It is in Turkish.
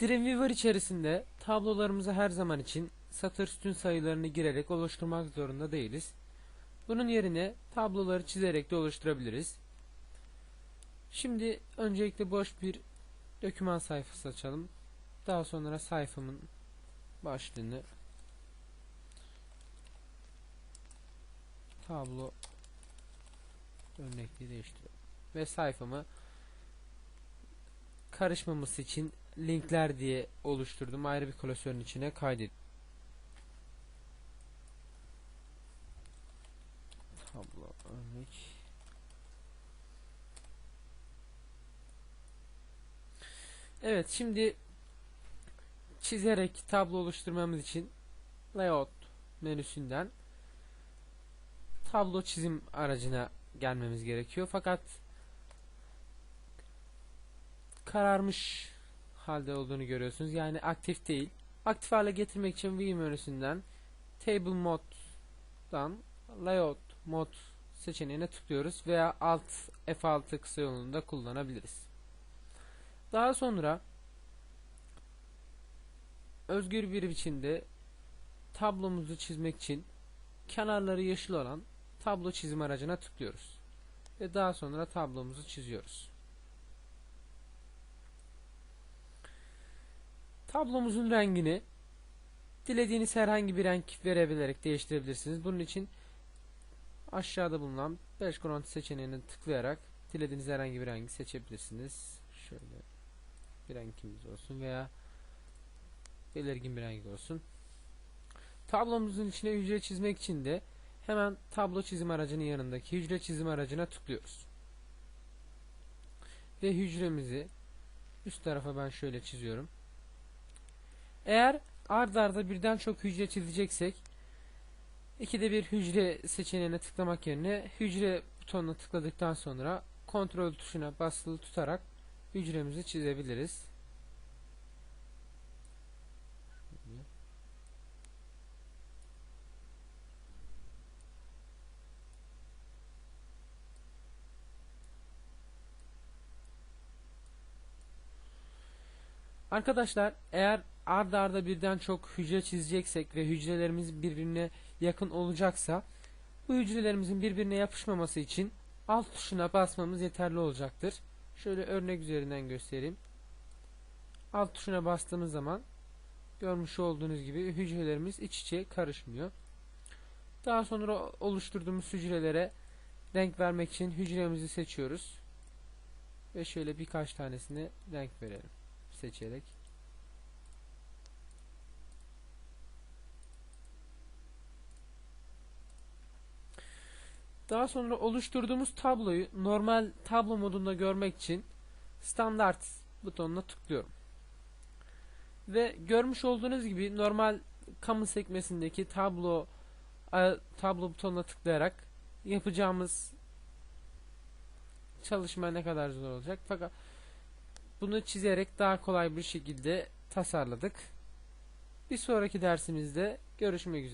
Dreamweaver içerisinde tablolarımızı her zaman için satır sütun sayılarını girerek oluşturmak zorunda değiliz. Bunun yerine tabloları çizerek de oluşturabiliriz. Şimdi öncelikle boş bir doküman sayfası açalım. Daha sonra sayfamın başlığını tablo örnekliği değiştiriyorum. Ve sayfamı karışmaması için linkler diye oluşturdum. Ayrı bir klasörün içine kaydet. Tablo örnek. Evet şimdi çizerek tablo oluşturmamız için layout menüsünden tablo çizim aracına gelmemiz gerekiyor. Fakat kararmış halde olduğunu görüyorsunuz. Yani aktif değil. Aktif hale getirmek için View menüsünden Table Mode'dan Layout Mode seçeneğine tıklıyoruz veya Alt F6 kısa yolunu kullanabiliriz. Daha sonra özgür bir biçimde tablomuzu çizmek için kenarları yeşil olan tablo çizim aracına tıklıyoruz. Ve daha sonra tablomuzu çiziyoruz. Tablomuzun rengini dilediğiniz herhangi bir renk verebilerek değiştirebilirsiniz. Bunun için aşağıda bulunan 5 kronot seçeneğine tıklayarak dilediğiniz herhangi bir rengi seçebilirsiniz. Şöyle bir renkimiz olsun veya belirgin bir renk olsun. Tablomuzun içine hücre çizmek için de hemen tablo çizim aracının yanındaki hücre çizim aracına tıklıyoruz. Ve hücremizi üst tarafa ben şöyle çiziyorum. Eğer ard arda birden çok hücre çizeceksek ikide bir hücre seçeneğine tıklamak yerine hücre butonuna tıkladıktan sonra kontrol tuşuna basılı tutarak hücremizi çizebiliriz. Arkadaşlar eğer ard arda birden çok hücre çizeceksek ve hücrelerimiz birbirine yakın olacaksa bu hücrelerimizin birbirine yapışmaması için alt tuşuna basmamız yeterli olacaktır. Şöyle örnek üzerinden göstereyim. Alt tuşuna bastığımız zaman görmüş olduğunuz gibi hücrelerimiz iç içe karışmıyor. Daha sonra oluşturduğumuz hücrelere renk vermek için hücremizi seçiyoruz. Ve şöyle birkaç tanesine renk verelim seçerek Daha sonra oluşturduğumuz tabloyu normal tablo modunda görmek için standart butonuna tıklıyorum. Ve görmüş olduğunuz gibi normal kamu sekmesindeki tablo tablo butonuna tıklayarak yapacağımız çalışma ne kadar zor olacak. Fakat bunu çizerek daha kolay bir şekilde tasarladık. Bir sonraki dersimizde görüşmek üzere.